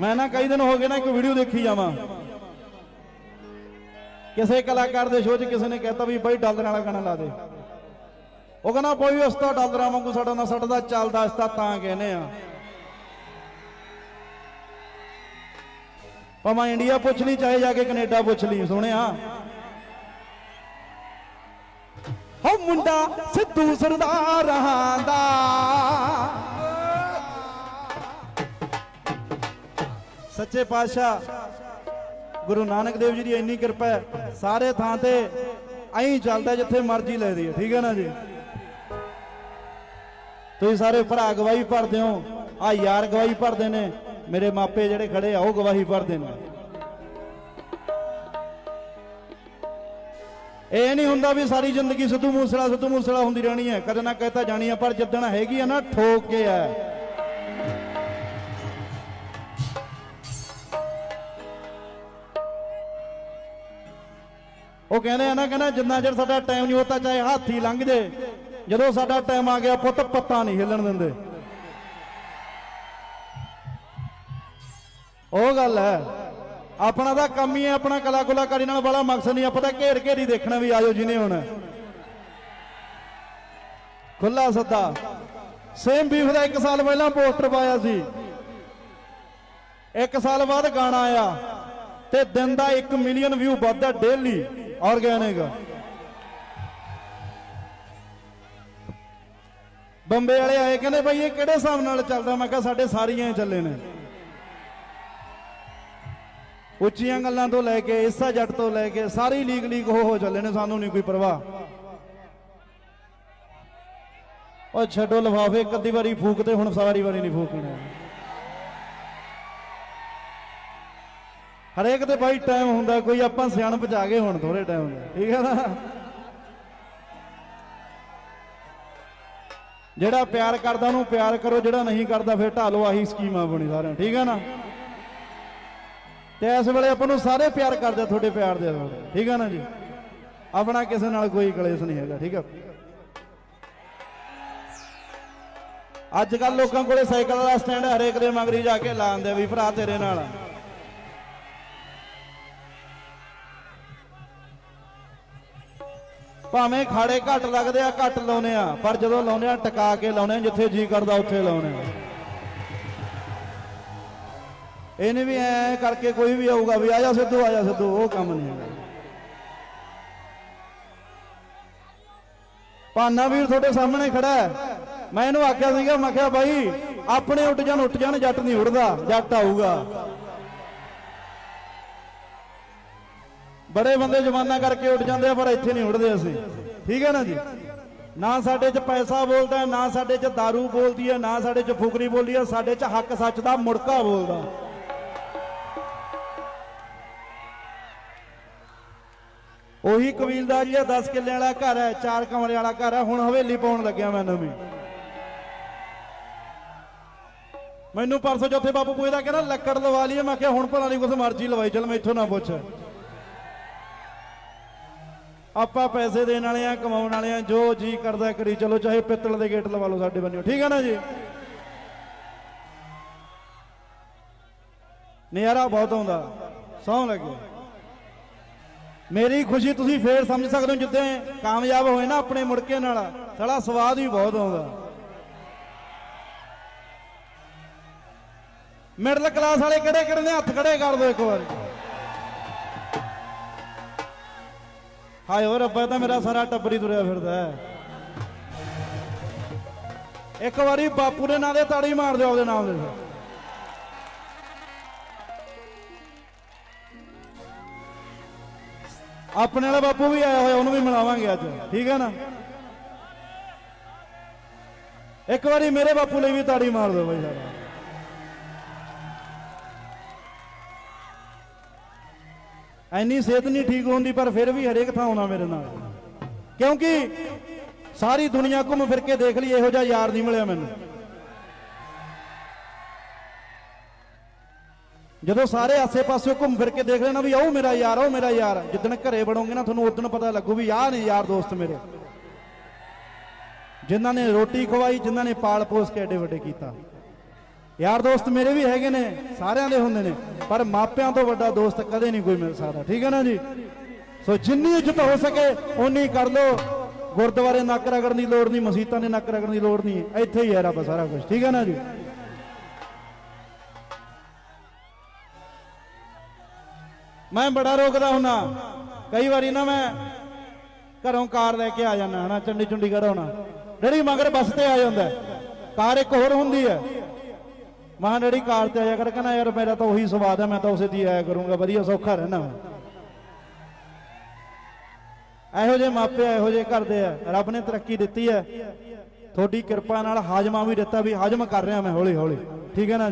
ਮੈਂ ਨਾ ਕਈ ਦਿਨ ਹੋ ਗਏ ਨਾ ਇੱਕ ਵੀਡੀਓ ਦੇਖੀ ਜਾਵਾਂ। ਕਿਸੇ ਕਲਾਕਾਰ ਦੇ ਸ਼ੋਅ 'ਚ ਕਿਸੇ ਨੇ ਕਹਿਤਾ ਵੀ ਬਾਈ ਡਾਲਰ ਵਾਲਾ ਗਾਣਾ ਲਾ ਦੇ। ਉਹ ਕਹਿੰਦਾ ਕੋਈ ਉਸ ਤਾਂ ਡਾਲਰਾਂ ਵਾਂਗੂ ਸਾਡਾ ਨਾ ਸਾਡਾ ਤਾਂ ਚੱਲਦਾ ਇਸ ਤਾਂ ਕਹਿੰਦੇ ਆ। ਭਾਵੇਂ ਇੰਡੀਆ ਪੁੱਛ ਲਈ, ਚਾਹੇ ਜਾ ਕੇ ਕੈਨੇਡਾ ਪੁੱਛ ਲਈ ਸੋਹਣਿਆ ਹੋ ਮੁੰਡਾ ਸਿੱਧੂ ਸਰਦਾਰਾਂ ਦਾ ਸੱਚੇ ਪਾਤਸ਼ਾਹ, ਗੁਰੂ ਨਾਨਕ ਦੇਵ ਜੀ ਦੀ ਇੰਨੀ ਕਿਰਪਾ ਹੈ, ਸਾਰੇ ਥਾਂ ਤੇ ਐਂ ਚੱਲਦਾ ਜਿੱਥੇ ਮਰਜ਼ੀ ਲੈ ਦੀ ਠੀਕ ਹੈ ਨਾ ਜੀ? ਤੁਸੀਂ ਸਾਰੇ ਭਰਾ ਗਵਾਹੀ ਭਰਦੇ ਹੋ ਆ ਯਾਰ ਗਵਾਹੀ ਭਰਦੇ ਨੇ, ਮੇਰੇ ਮਾਪੇ ਜਿਹੜੇ ਖੜੇ ਆ, ਉਹ ਗਵਾਹੀ ਭਰਦੇ ਨੇ। ਇਹ ਨਹੀਂ ਹੁੰਦਾ ਵੀ ਸਾਰੀ ਜ਼ਿੰਦਗੀ ਸਿੱਧੂ ਮੂਸੇਵਾਲਾ ਸਿੱਧੂ ਮੂਸਲਾ ਹੁੰਦੀ ਰਹਿਣੀ ਹੈ, ਕਦੇ ਨਾ ਕਹਤਾ ਜਾਣੀ ਹੈ, ਪਰ ਜਿੱਦਣ ਹੈਗੀ ਆ ਨਾ, ਠੋਕ ਕੇ ਆ ਉਹ ਕਹਿੰਦੇ ਆ ਨਾ, ਕਹਿੰਦਾ ਜਿੰਨਾ ਚਿਰ ਸਾਡਾ ਟਾਈਮ ਨਹੀਂ ਹੁੰਦਾ ਚਾਹੇ ਹਾਥੀ ਲੰਘ ਜੇ। ਜਦੋਂ ਸਾਡਾ ਟਾਈਮ ਆ ਗਿਆ, ਪੁੱਤ ਪੱਤਾ ਨਹੀਂ ਹਿੱਲਣ ਦਿੰਦੇ। ਉਹ ਗੱਲ ਹੈ, ਆਪਣਾ ਤਾਂ ਕੰਮ ਹੀ ਹੈ, ਆਪਣਾ ਕਲਾ ਕਲਾਕਾਰੀ ਨਾਲ ਬੜਾ ਮਕਸਦ ਨਹੀਂ, ਆਪਾਂ ਤਾਂ ਘੇਰ ਘੇਰੀ ਦੇਖਣਾ ਵੀ ਆਜੋ ਜਿਹਨੇ ਹੁਣ। ਖੁੱਲਾ ਸੱਦਾ। ਸੇਮ ਬੀਫ ਦਾ 1 ਸਾਲ ਪਹਿਲਾਂ ਪੋਸਟਰ ਪਾਇਆ ਸੀ। 1 ਸਾਲ ਬਾਅਦ ਗਾਣਾ ਆਇਆ ਤੇ ਦਿਨ ਦਾ 1 ਮਿਲੀਅਨ ਵਿਊ ਵੱਧਦਾ ਡੇਲੀ ਆਰਗੈਨਿਕ ਬੰਬੇ ਵਾਲੇ ਆਏ, ਕਹਿੰਦੇ ਬਈ ਇਹ ਕਿਹੜੇ ਹਿਸਾਬ ਨਾਲ ਚੱਲਦਾ? ਮੈਂ ਕਿਹਾ ਸਾਡੇ ਸਾਰੀਆਂ ਹੀ ਚੱਲੇ ਨੇ। ਉੱਚੀਆਂ ਗੱਲਾਂ ਤੋਂ ਲੈ ਕੇ ਇਸਾ ਜੱਟ ਤੋਂ ਲੈ ਕੇ ਸਾਰੀ ਲੀਗ ਲੀਗ ਹੋ ਹੋ ਚੱਲੇ ਨੇ, ਸਾਨੂੰ ਨਹੀਂ ਕੋਈ ਪਰਵਾਹ। ਉਹ ਛੱਡੋ ਲਫਾਫੇ, ਇੱਕ ਅੱਧੀ ਵਾਰੀ ਫੂਕ ਤੇ ਹੁਣ ਸਾਰੀ ਵਾਰੀ ਨਹੀਂ ਫੂਕਣਾ। ਹਰੇਕ ਤੇ ਬਾਈ ਟਾਈਮ ਹੁੰਦਾ, ਕੋਈ ਆਪਾਂ ਸਿਆਣ ਪਚਾ ਗਏ ਹੁਣ ਥੋੜੇ ਟਾਈਮ ਦਾ ਠੀਕ ਹੈ ਨਾ? ਜਿਹੜਾ ਪਿਆਰ ਕਰਦਾ, ਉਹਨੂੰ ਪਿਆਰ ਕਰੋ, ਜਿਹੜਾ ਨਹੀਂ ਕਰਦਾ, ਫਿਰ ਢਾਲੋ ਆਹੀ ਸਕੀਮਾਂ ਬਣੀ ਸਾਰਿਆਂ ਠੀਕ ਹੈ ਨਾ? ਤੇ ਇਸ ਵੇਲੇ ਆਪਾਂ ਨੂੰ ਸਾਰੇ ਪਿਆਰ ਕਰਦੇ ਤੁਹਾਡੇ ਪਿਆਰ ਦੇ ਨਾਲ ਠੀਕ ਹੈ ਨਾ ਜੀ? ਆਪਣਾ ਕਿਸੇ ਨਾਲ ਕੋਈ ਕਲੇਸ਼ ਨਹੀਂ ਹੈਗਾ, ਠੀਕ ਹੈ? ਅੱਜ ਕੱਲ ਲੋਕਾਂ ਕੋਲੇ ਸਾਈਕਲ ਦਾ ਸਟੈਂਡ ਹਰੇਕ ਦੇ ਮਗਰੀ ਜਾ ਕੇ ਲਾਉਂਦੇ ਵੀ, ਭਰਾ ਤੇਰੇ ਨਾਲ ਭਾਵੇਂ ਖਾੜੇ ਘੱਟ ਲੱਗਦੇ ਆ, ਘੱਟ ਲਾਉਨੇ ਆ, ਪਰ ਜਦੋਂ ਲਾਉਨੇ ਆ, ਟਿਕਾ ਕੇ ਲਾਉਨੇ ਆ, ਜਿੱਥੇ ਜੀ ਕਰਦਾ ਉੱਥੇ ਲਾਉਨੇ ਆ। ਇਹਨੇ ਵੀ ਐ ਕਰਕੇ ਕੋਈ ਵੀ ਆਊਗਾ ਵੀ ਆ ਜਾ ਸਿੱਧੂ ਆ ਜਾ ਸਿੱਧੂ, ਉਹ ਕੰਮ ਨਹੀਂ ਹੈਗਾ। ਪਾਨਾ ਵੀਰ ਤੁਹਾਡੇ ਸਾਹਮਣੇ ਖੜਾ ਹੈ। ਮੈਂ ਇਹਨੂੰ ਆਖਿਆ ਸੀਗਾ, ਮੈਂ ਕਿਹਾ ਬਾਈ, ਆਪਣੇ ਉੱਡ ਜਾਣ, ਉੱਠ ਜਾਣ, ਜੱਟ ਨਹੀਂ ਉੱਡਦਾ ਜੱਟ ਆਊਗਾ। ਬੜੇ ਬੰਦੇ ਜਵਾਨਾ ਕਰਕੇ ਉੱਡ ਜਾਂਦੇ ਆ, ਪਰ ਇੱਥੇ ਨਹੀਂ ਉੱਡਦੇ ਅਸੀਂ। ਠੀਕ ਹੈ ਨਾ ਜੀ? ਨਾ ਸਾਡੇ 'ਚ ਪੈਸਾ ਬੋਲਦਾ, ਨਾ ਸਾਡੇ 'ਚ दारू ਬੋਲਦੀ ਹੈ ਨਾ ਸਾਡੇ 'ਚ ਫੁਕਰੀ ਬੋਲੀ ਹੈ ਸਾਡੇ 'ਚ ਹੱਕ ਸੱਚ ਦਾ ਮੁੜਕਾ ਬੋਲਦਾ। ਉਹੀ ਕਬੀਲਦਾਰ ਜੀ 10 ਕਿੱਲੇ ਵਾਲਾ ਘਰ ਹੈ, ਚਾਰ ਕਮਰੇ ਵਾਲਾ ਘਰ ਹੈ, ਹੁਣ ਹਵੇਲੀ ਪਾਉਣ ਲੱਗਿਆ ਮੈਂ ਨਵੀਂ ਮੈਨੂੰ ਪਰਸੋਂ ਚੌਥੇ ਬਾਪੂ ਪੁੱਛਦਾ, ਕਹਿੰਦਾ, ਲੱਕੜ ਲਵਾ ਲਈਏ। ਮੈਂ ਕਿਹਾ, ਹੁਣ ਭਲਾ ਨਹੀਂ ਕੁਛ ਮਰਜ਼ੀ ਲਵਾਈ, ਚੱਲ ਮੈਂ ਇੱਥੋਂ ਨਾ ਪੁੱਛ। ਆਪਾਂ ਪੈਸੇ ਦੇਣ ਵਾਲੇ ਆ ਕਮਾਉਣ ਵਾਲੇ ਆ ਜੋ ਜੀ ਕਰਦਾ ਕਰੀ ਚਲੋ, ਚਾਹੇ ਪਿੱਤਲ ਦੇ ਗੇਟ ਲਵਾ ਲਓ ਸਾਡੇ ਬੰਨਿਓ। ਠੀਕ ਹੈ ਨਾ ਜੀ? ਨਜ਼ਾਰਾ ਬਹੁਤ ਆਉਂਦਾ। ਸੌਂ ਲੱਗੇ। ਮੇਰੀ ਖੁਸ਼ੀ ਤੁਸੀਂ ਫੇਰ ਸਮਝ ਸਕਦੇ ਹੋ, ਜਿੱਦਾਂ ਕਾਮਯਾਬ ਹੋਏ ਨਾ ਆਪਣੇ ਮੁੜਕੇ ਨਾਲ, ਸਾਲਾ ਸਵਾਦ ਵੀ ਬਹੁਤ ਆਉਂਦਾ। ਮਿਡਲ ਕਲਾਸ ਵਾਲੇ ਕਿਹੜੇ ਕਿਹੜੇ ਨੇ? ਹੱਥ ਖੜੇ ਕਰ ਦਿਓ ਇੱਕ ਵਾਰ। ਹਾਏ ਓ ਰੱਬਾ ਤਾਂ ਮੇਰਾ ਸਾਰਾ ਟੱਬਰੀ ਤੁਰਿਆ ਫਿਰਦਾ ਹੈ। ਇੱਕ ਵਾਰੀ ਬਾਪੂ ਦੇ ਨਾਂ ਦੇ ਤਾੜੀ ਮਾਰ ਦਿਓ ਉਹਦੇ ਨਾਮ ਦੇ ਆਪਣੇ ਵਾਲਾ ਬਾਪੂ ਵੀ ਆਇਆ ਹੋਇਆ, ਉਹਨੂੰ ਵੀ ਮਿਲਾਵਾਂਗੇ ਅੱਜ। ਠੀਕ ਹੈ ਨਾ? ਇੱਕ ਵਾਰੀ ਮੇਰੇ ਬਾਪੂ ਲਈ ਵੀ ਤਾੜੀ ਮਾਰ ਦਿਓ ਬਾਈ ਸਾਡਾ। ਐਨੀ ਸਿਹਤ ਨਹੀਂ ਠੀਕ ਹੁੰਦੀ, ਪਰ ਫਿਰ ਵੀ ਹਰੇਕ ਥਾਂ ਆਉਣਾ ਮੇਰੇ ਨਾਲ। ਕਿਉਂਕਿ ਸਾਰੀ ਦੁਨੀਆ ਘੁੰਮ ਫਿਰ ਕੇ ਦੇਖ ਲਈ, ਇਹੋ ਜਿਹਾ ਯਾਰ ਨਹੀਂ ਮਿਲਿਆ ਮੈਨੂੰ। ਜਦੋਂ ਸਾਰੇ ਆਸੇ-ਪਾਸੇ ਘੁੰਮ ਫਿਰ ਕੇ ਦੇਖ ਲੈਣਾ ਵੀ ਆਓ ਮੇਰਾ ਯਾਰ, ਆਓ ਮੇਰਾ ਯਾਰ, ਜਿੱਦਣ ਘਰੇ ਵੜੋਗੇ ਨਾ, ਤੁਹਾਨੂੰ ਉਦੋਂ ਪਤਾ ਲੱਗੂ ਵੀ ਆਹ ਨੇ ਯਾਰ ਦੋਸਤ ਮੇਰੇ। ਜਿਨ੍ਹਾਂ ਨੇ ਰੋਟੀ ਖਵਾਈ, ਜਿਨ੍ਹਾਂ ਨੇ ਪਾਲ ਪੋਸ ਕੇ ਐਡੇ ਵੱਡੇ ਕੀਤਾ। ਯਾਰ ਦੋਸਤ ਮੇਰੇ ਵੀ ਹੈਗੇ ਨੇ, ਸਾਰਿਆਂ ਦੇ ਹੁੰਦੇ ਨੇ, ਪਰ ਮਾਪਿਆਂ ਤੋਂ ਵੱਡਾ ਦੋਸਤ ਕਦੇ ਨਹੀਂ ਕੋਈ ਮਿਲ ਸਕਦਾ, ਠੀਕ ਹੈ ਨਾ ਜੀ? ਸੋ ਜਿੰਨੀ ਇੱਜ਼ਤ ਹੋ ਸਕੇ, ਓਨੀ ਕਰ ਲੋ ਗੁਰਦੁਆਰੇ ਨੱਕ ਰਗੜਨ ਦੀ ਲੋੜ ਨਹੀਂ ਮਸੀਤਾਂ ਦੇ ਨੱਕ ਰਗੜਨ ਦੀ ਲੋੜ ਨਹੀਂ, ਇੱਥੇ ਹੀ ਹੈ ਰੱਬ ਸਾਰਾ ਕੁਝ ਠੀਕ ਹੈ ਨਾ ਜੀ? ਮੈਂ ਬੜਾ ਰੋਕਦਾ ਹੁੰਨਾ, ਕਈ ਵਾਰੀ ਨਾ ਮੈਂ ਘਰੋਂ ਕਾਰ ਲੈ ਕੇ ਆ ਜਾਂਦਾ, ਹਨਾ ਚੰਡੀ ਚੁੰਡੀਗੜ੍ਹ ਹੋਣਾ ਜਿਹੜੀ ਮਗਰ ਬੱਸ ਤੇ ਆ ਜਾਂਦਾ, ਕਾਰ ਇੱਕ ਹੋਰ ਹੁੰਦੀ ਹੈ। ਮਾਂ ਡੈਡੀ ਕਾਰ ਤੇ ਆਇਆ ਕਰ, ਕਹਿੰਦਾ ਯਾਰ ਮੇਰਾ ਤਾਂ ਉਹੀ ਸਵਾਦ ਹੈ, ਮੈਂ ਤਾਂ ਉਸੇ ਦੀ ਆਇਆ ਕਰੂੰਗਾ, ਵਧੀਆ ਸੌਖਾ ਰਹਿਣਾ ਮੈਂ ਇਹੋ ਜਿਹੇ ਮਾਪੇ ਇਹੋ ਜਿਹੇ ਕਰਦੇ ਆ, ਰੱਬ ਨੇ ਤਰੱਕੀ ਦਿੱਤੀ ਹੈ। ਤੁਹਾਡੀ ਕਿਰਪਾ ਨਾਲ ਹਾਜਮਾ ਵੀ ਦਿੱਤਾ ਵੀ ਹਾਜਮ ਕਰ ਰਿਹਾ ਮੈਂ ਹੌਲੀ ਹੌਲੀ ਠੀਕ ਹੈ ਨਾ?